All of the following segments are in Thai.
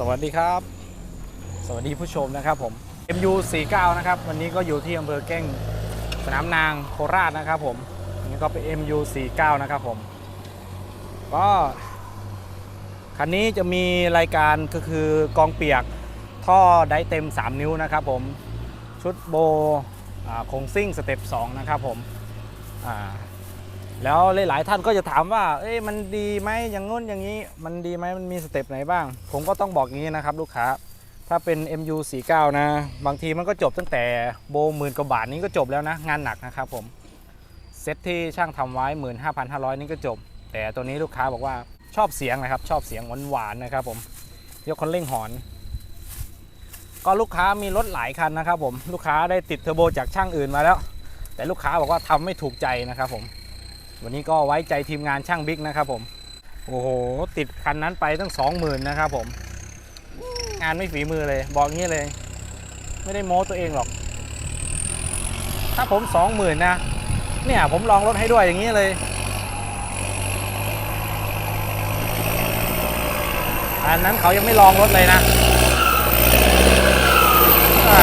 สวัสดีครับ สวัสดีผู้ชมนะครับผม MU 49นะครับ วันนี้ก็อยู่ที่อำเภอแก้งสนามนางโคราชนะครับผมนนี้ก็เป็น MU 49นะครับผม ก็คันนี้จะมีรายการก็คือกองเปียกท่อได้เต็ม 3 นิ้วนะครับผม ชุดโบอ่าโคงซิ่งสเต็ป2นะครับผม แล้วหลายๆท่านก็จะถามว่า เอ้ยมันดีไหมอย่างงู้นอย่างนี้ มันดีไหมมันมีสเต็ปไหนบ้าง ผมก็ต้องบอกอย่างนี้นะครับ ลูกค้า ถ้าเป็น MU 49 นะ บางทีมันก็จบตั้งแต่โบหมื่นกว่าบาทนี้ก็จบแล้วนะ งานหนักนะครับผม เซตที่ช่างทำไว้ 15,500 นี่ก็จบ แต่ตัวนี้ลูกค้าบอกว่าชอบเสียงนะครับ ชอบเสียงหวานๆนะครับผม ยกคนเร่งหอน ก็ลูกค้ามีรถหลายคันนะครับผม ลูกค้าได้ติดเทอร์โบจากช่างอื่นมาแล้ว แต่ลูกค้าบอกว่าทำไม่ถูกใจนะครับผม วันนี้ก็ไว้ใจทีมงานช่างบิ๊กนะครับผมโอ้โห ติดคันนั้นไปตั้ง20,000นะครับผม งานไม่ฝีมือเลย บอกงี้เลย ไม่ได้โม้ตัวเองหรอก ถ้าผม20,000นะ เนี่ยผมลองรถให้ด้วยอย่างนี้เลย อันนั้นเขายังไม่ลองรถเลยนะอ่า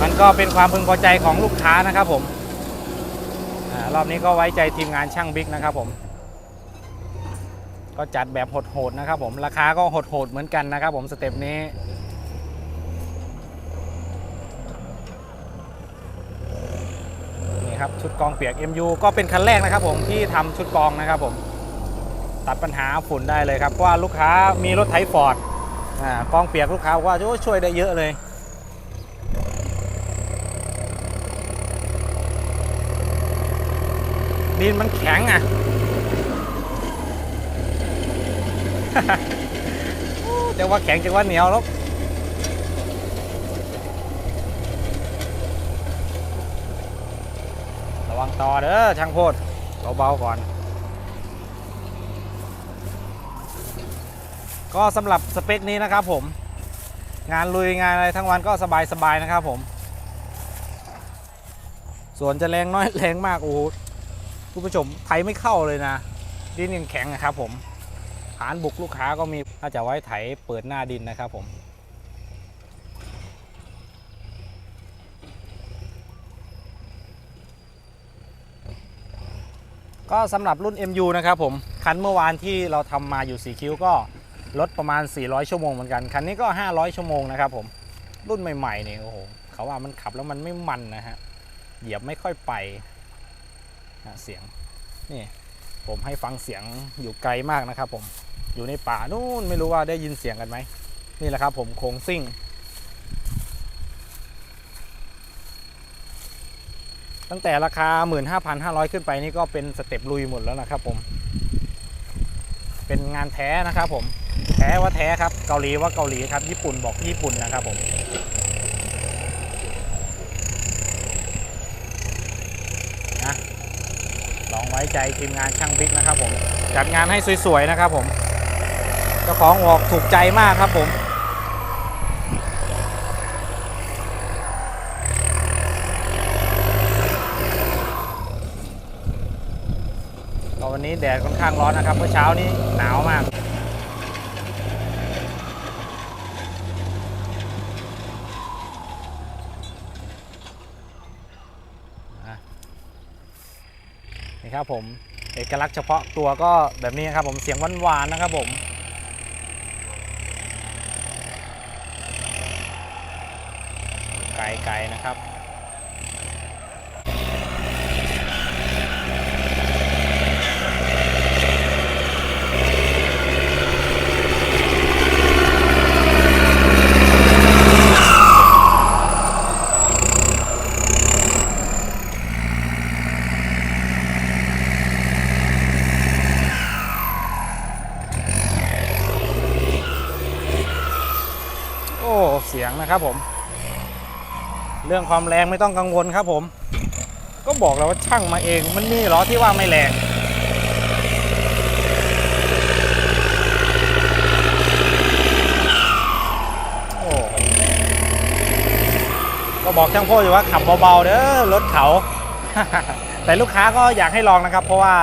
มัน ก็เป็นความพึงพอใจของลูกค้านะครับผมอรอบนี้ก็ไว้ใจทีมงานช่างบิ๊กนะครับผม ก็จัดแบบโหดๆนะครับผม ราคาก็โหดๆเหมือนกันนะครับผมสเต็ปนี้นี่ครับชุดกองเปียก MU ก็เป็นคันแรกนะครับผมที่ทำชุดกองนะครับผม ตัดปัญหาฝุ่นได้เลยครับเพราะว่าลูกค้ามีรถไถฟอร์ดอ่ากองเปียกลูกค้าว่าช่วยได้เยอะเลย ดินมันแข็งอะจะว่าแข็งจะว่าเหนียวแล้วระวังต่อเด้อช่างโพดเบาๆก่อน ก็สำหรับสเปคนี้นะครับผม งานลุยงานอะไรทั้งวันก็สบายๆนะครับผม ส่วนจะแรงน้อยแรงมากโอ้ คุณผู้ชมไทยไม่เข้าเลยนะดินยังแข็งนะครับผมฐานบุกลูกค้าก็มีน่าจะไว้ไถเปิดหน้าดินนะครับผมก็สำหรับรุ่น MU นะครับผม คันเมื่อวานที่เราทำมาอยู่ 4 คิ้วก็ลดประมาณ 400 ชั่วโมงเหมือนกัน คันนี้ก็ 500 ชั่วโมงนะครับผม รุ่นใหม่ๆเนี่ยโอ้โหเขาว่ามันขับแล้วมันไม่มันนะฮะ เหยียบไม่ค่อยไป เสียงนี่ผมให้ฟังเสียงอยู่ไกลมากนะครับ ผมอยู่ในป่านู่นไม่รู้ว่าได้ยินเสียงกันไหมนี่แหละครับผมโคงซิ่ง ตั้งแต่ราคา 15,500 ขึ้นไปนี่ก็เป็นสเต็ปลุยหมดแล้วนะครับผม เป็นงานแท้นะครับผม แท้ว่าแท้ครับ เกาหลีว่าเกาหลีครับ ญี่ปุ่นบอกญี่ปุ่นนะครับผม นะลองไว้ ใจทีมงานช่างบิ๊กนะครับผมจัดงานให้สวยๆนะครับผมเจ้าของออกถูกใจมากครับผมวันนี้แดดค่อนข้างร้อนนะครับเมื่อเช้านี้หนาวมาก ครับผมเอกลักษณ์เฉพาะตัวก็แบบนี้ครับผมเสียงหวานๆนะครับผมไกลๆนะครับ โอ้ เสียงนะครับผม เรื่องความแรงไม่ต้องกังวลครับผม ก็บอกแล้วว่าช่างมาเอง มันมีเหรอที่ว่าไม่แรงก็บอกช่างพ่ออยู่ว่าขับเบาๆเด้อรถเขา แต่ลูกค้าก็อยากให้ลองนะครับ เพราะว่า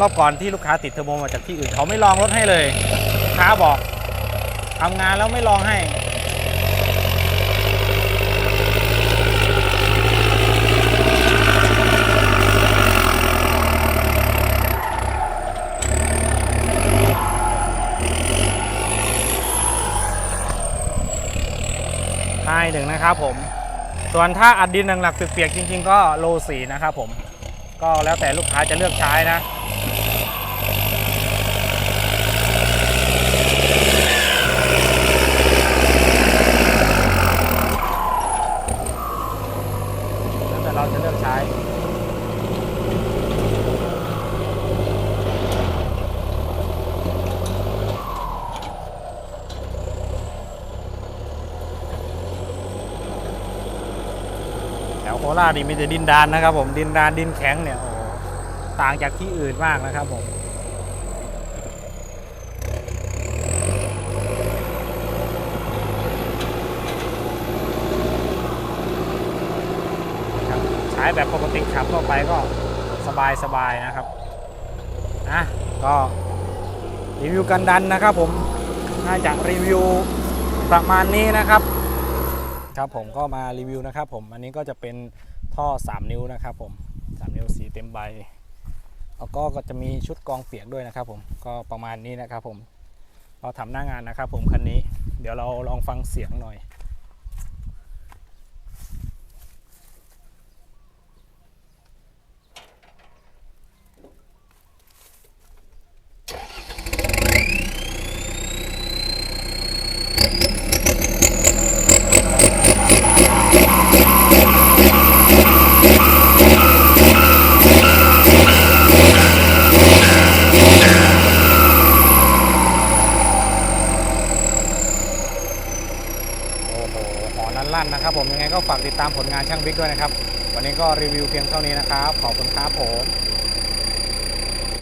รอบก่อนที่ลูกค้าติดเทอร์โบมาจากที่อื่นเขาไม่ลองรถให้เลย ลูกค้าบอกทำงานแล้วไม่ลองให้ หนึ่งนะครับผม ส่วนถ้าอัดดินหนักๆเปียกๆจริง ๆ ก็โลสีนะครับผม ก็แล้วแต่ลูกค้าจะเลือกใช้นะแล้วแต่เราจะเลือกใช้ วโคราชนี่มีแต่ดินดานนะครับ ผมดินดานดินแข็งเนี่ยโอ้ต่างจากที่อื่นมากนะครับผมใช้แบบปกติขับทั่วไปก็สบายสบายนะครับอะก็รีวิวกันดันนะครับผมน่าจะรีวิวประมาณนี้นะครับ ครับผมก็มารีวิวนะครับผมอันนี้ก็จะเป็นท่อ 3 นิ้วนะครับผม 3 นิ้วสีเต็มใบแล้วก็ก็จะมีชุดกองเปียกด้วยนะครับ ผมก็ประมาณนี้นะครับผมเราทำหน้างานนะครับผมคันนี้ เดี๋ยวเราลองฟังเสียงหน่อย โอ้โหานนะครับ ผมยังไงก็ฝากติดตามผลงานช่างบิ๊กด้วยนะครับ วันนี้ก็รีวิวเพียงเท่านี้นะครับ ขอบคุณครับผม